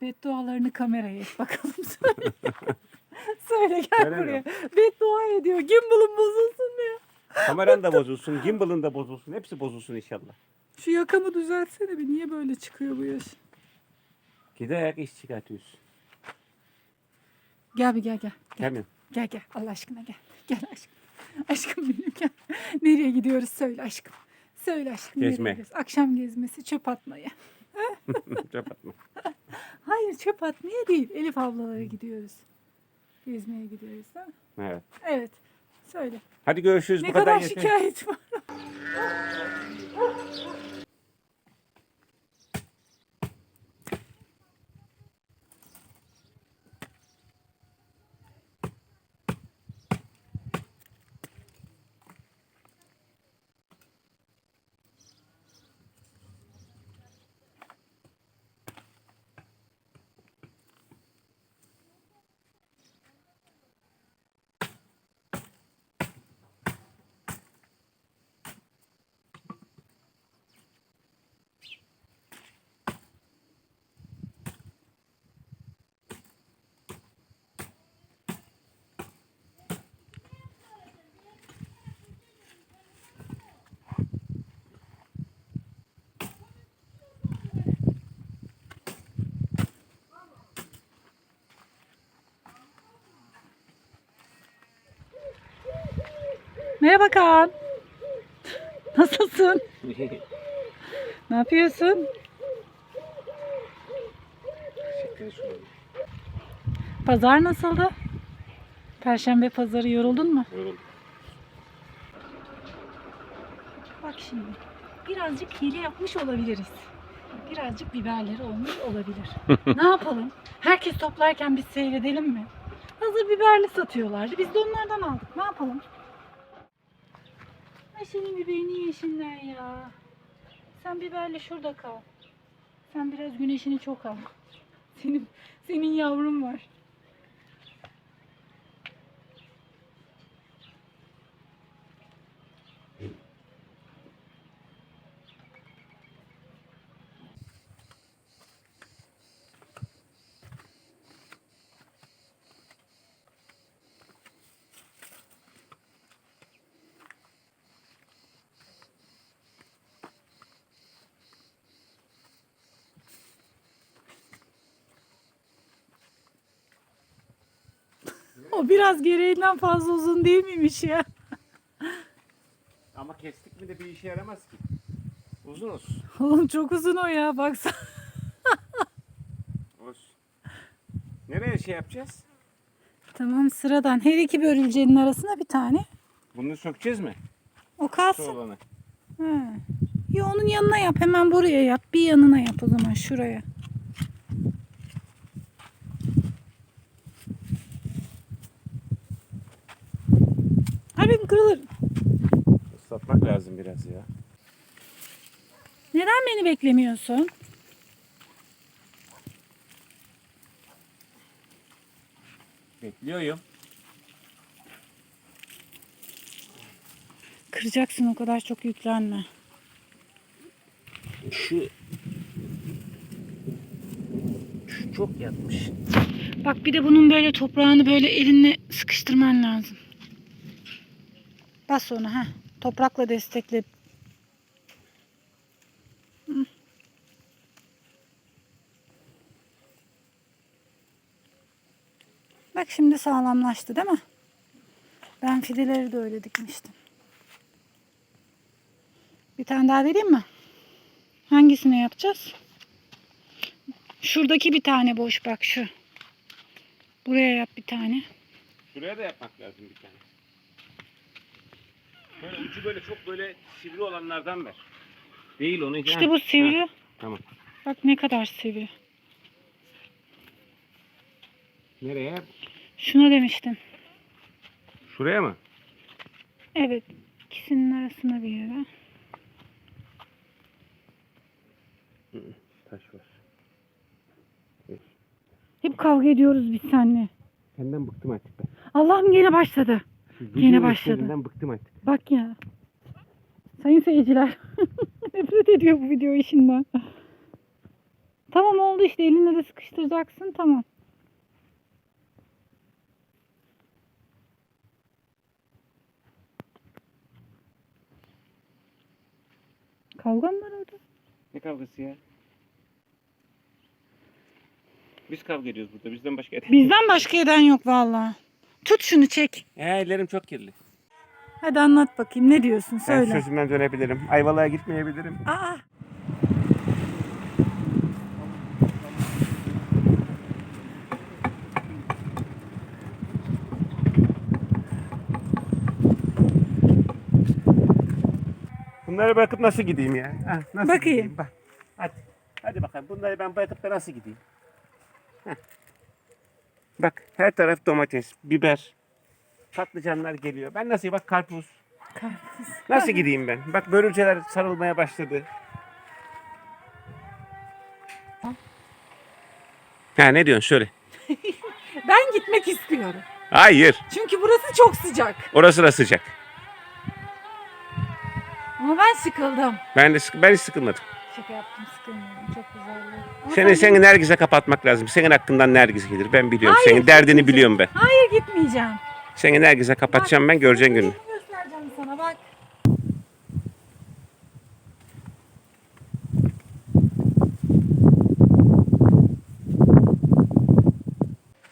Beddualarını kameraya et bakalım söyle. söyle gel Söylemiyorum. buraya. Beddua ediyor. Gimbal'ın bozulsun diyor. Kameran da bozulsun, gimbal'ın da bozulsun. Hepsi bozulsun inşallah. Şu yakamı düzeltsene bir. Niye böyle çıkıyor bu yaş? Giderek iş çıkartıyoruz. Gel bir gel gel. Gelmiyor. Gel gel Allah aşkına gel. Gel aşkım. Aşkım benim gel. Nereye gidiyoruz söyle aşkım. Söyle aşkım. nereye Gezme. gidiyoruz? Akşam gezmesi çöp atmaya. Kapatma. Hayır çöp atmaya değil. Elif ablalara gidiyoruz. Gezmeye gidiyoruz değil mi? Evet. Evet. Söyle. Hadi görüşürüz. Ne Bu kadar kadar yeter. şikayet var. Merhaba Kaan. Nasılsın? Ne yapıyorsun? Pazar nasıldı? Perşembe pazarı yoruldun mu? Yoruldum. Bak şimdi birazcık hile yapmış olabiliriz. Birazcık biberleri olmuş olabilir. ne yapalım? Herkes toplarken biz seyredelim mi? Hazır biberli satıyorlardı. Biz de onlardan aldık. Ne yapalım? Ay senin biberini yeşiller ya. Sen biberli şurada kal. Sen biraz güneşini çok al. Senin senin yavrun var. O biraz gereğinden fazla uzun değil miymiş ya? Ama kestik mi de bir işe yaramaz ki. Uzun olsun. Oğlum çok uzun o ya baksana. Olsun. Nereye şey yapacağız? Tamam sıradan her iki börülcenin arasına bir tane. Bunu sökeceğiz mi? O Şu kalsın. olanı. Ha. Ya onun yanına yap. Hemen buraya yap. Bir yanına yap o zaman şuraya. Abim kırılır. Islatmak lazım biraz ya. Neden beni beklemiyorsun? Bekliyorum. Kıracaksın o kadar çok yüklenme. Şu şu çok yatmış. Bak bir de bunun böyle toprağını böyle elinle sıkıştırman lazım. Bas onu ha. Toprakla destekle. Bak şimdi sağlamlaştı değil mi? Ben fideleri de öyle dikmiştim. Bir tane daha vereyim mi? Hangisini yapacağız? Şuradaki bir tane boş bak şu. Buraya yap bir tane. Şuraya da yapmak lazım bir tane. Böyle ucu böyle çok böyle sivri olanlardan ver. Değil onu. İşte bu sivri. tamam. Bak ne kadar sivri. Nereye? Şuna demiştim. Şuraya mı? Evet. ikisinin arasına bir yere. Taş var. Hep kavga ediyoruz biz seninle. Senden bıktım artık ben. Allah'ım yine başladı. Şu Yine başladı. bıktım artık. Bak ya. Sayın seyirciler. Nefret ediyor bu video işinden. Tamam oldu işte elinle de sıkıştıracaksın tamam. Kavga mı var orada? Ne kavgası ya? Biz kavga ediyoruz burada. Bizden başka eden. Bizden başka eden yok vallahi. Tut şunu çek. He ellerim çok kirli. Hadi anlat bakayım ne diyorsun Ben söyle. sözümden dönebilirim. Ayvalık'a gitmeyebilirim. Aa. Bunları bırakıp nasıl gideyim ya? Ha, nasıl Bakayım. gideyim? Bak. Hadi. Hadi bakalım. Bunları ben bırakıp da nasıl gideyim? Heh. Bak her taraf domates, biber. Patlıcanlar geliyor. Ben nasıl bak karpuz. Karpuz. Nasıl gideyim ben? Bak börülceler sarılmaya başladı. Ha ne diyorsun söyle. Ben gitmek istiyorum. Hayır. Çünkü burası çok sıcak. Orası da sıcak. Ama ben sıkıldım. Ben de sık- ben hiç sıkılmadım. Şaka yaptım sıkılmıyorum. Çok güzeldi. Ama Seni sen- senin Nergis'e kapatmak lazım. Senin hakkından Nergis gelir. Ben biliyorum. Hayır, senin derdini biliyorum ben. Hayır gitmeyeceğim. Seni Nergis'e kapatacağım ben göreceğin. Yerimi göstereceğim sana bak.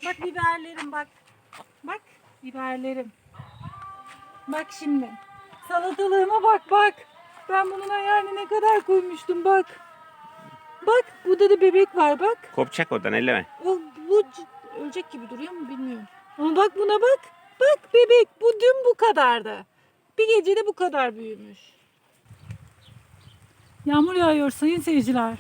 Bak biberlerim bak. Bak biberlerim. Bak şimdi. Salatalığıma bak bak. Ben bunun yani ne kadar koymuştum bak. Bak burada da bebek var bak. Kopacak oradan elleme. O, bu ölecek gibi duruyor mu bilmiyorum. Ama bak buna bak. Bak bebek bu dün bu kadardı. Bir gecede bu kadar büyümüş. Yağmur yağıyor sayın seyirciler.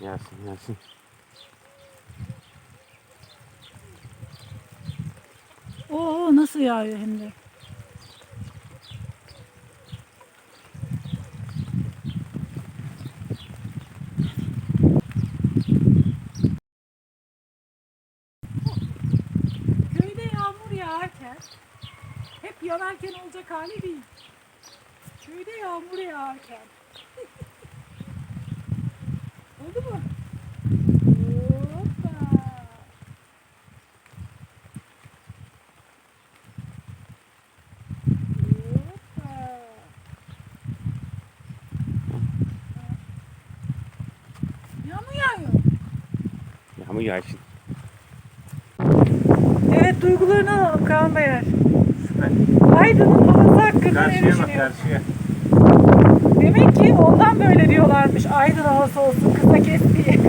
Yasin Yasin. Oo nasıl yağıyor hem de. Köyde yağmur yağarken hep yanarken olacak hali değil. Köyde yağmur yağarken. Oldu mu? Hoppa. Hoppa. Yağmur yağıyor. Yağmur yağsın. Duygularını alalım Kaan Bayar. Süper. Aydın'ın havası hakkında ne Karşıya bak düşünüyorsun? karşıya. Demek ki ondan böyle diyorlarmış. Aydın havası olsun kısa kes diye.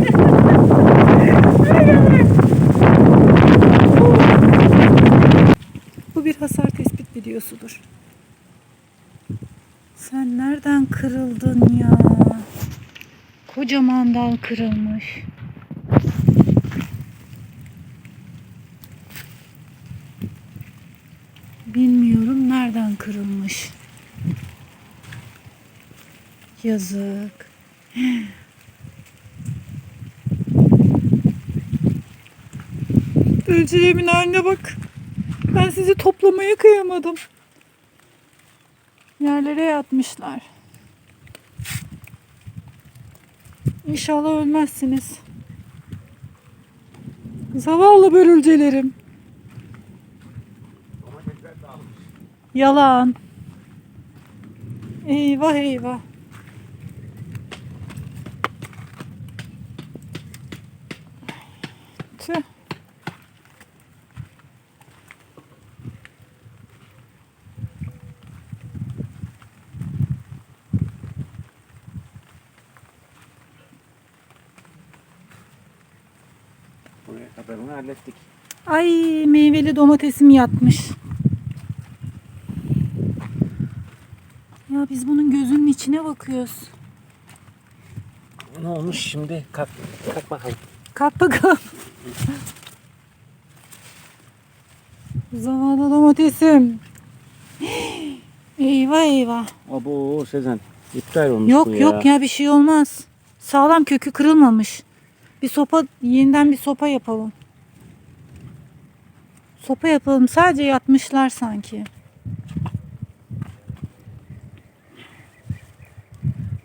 Bu bir hasar tespit videosudur. Sen nereden kırıldın ya? Kocaman dal kırılmış. Bilmiyorum nereden kırılmış. Yazık. Ölçeğimin haline bak. Ben sizi toplamaya kıyamadım. Yerlere yatmışlar. İnşallah ölmezsiniz. Zavallı börülcelerim. Yalan. Eyvah eyvah. Tüh. Buraya kadarını hallettik. Ay meyveli domatesim yatmış. Ya biz bunun gözünün içine bakıyoruz. Ne olmuş şimdi? Kalk, kalk bakalım. Kalk bakalım. Zavallı domatesim. Eyvah eyvah. Abo Sezen. İptal olmuş Yok bu ya. yok ya bir şey olmaz. Sağlam kökü kırılmamış. Bir sopa yeniden bir sopa yapalım. Sopa yapalım. Sadece yatmışlar sanki.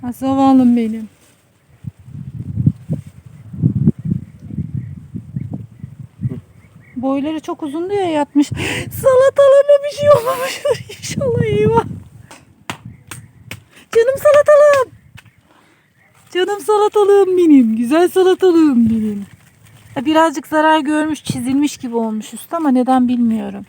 Ha, zavallım benim. Boyları çok uzun diye yatmış. Salatalama bir şey olmamıştır inşallah eyvah. Canım salatalım. Canım salatalığım benim. Güzel salatalığım benim. Birazcık zarar görmüş, çizilmiş gibi olmuş üstü ama neden bilmiyorum.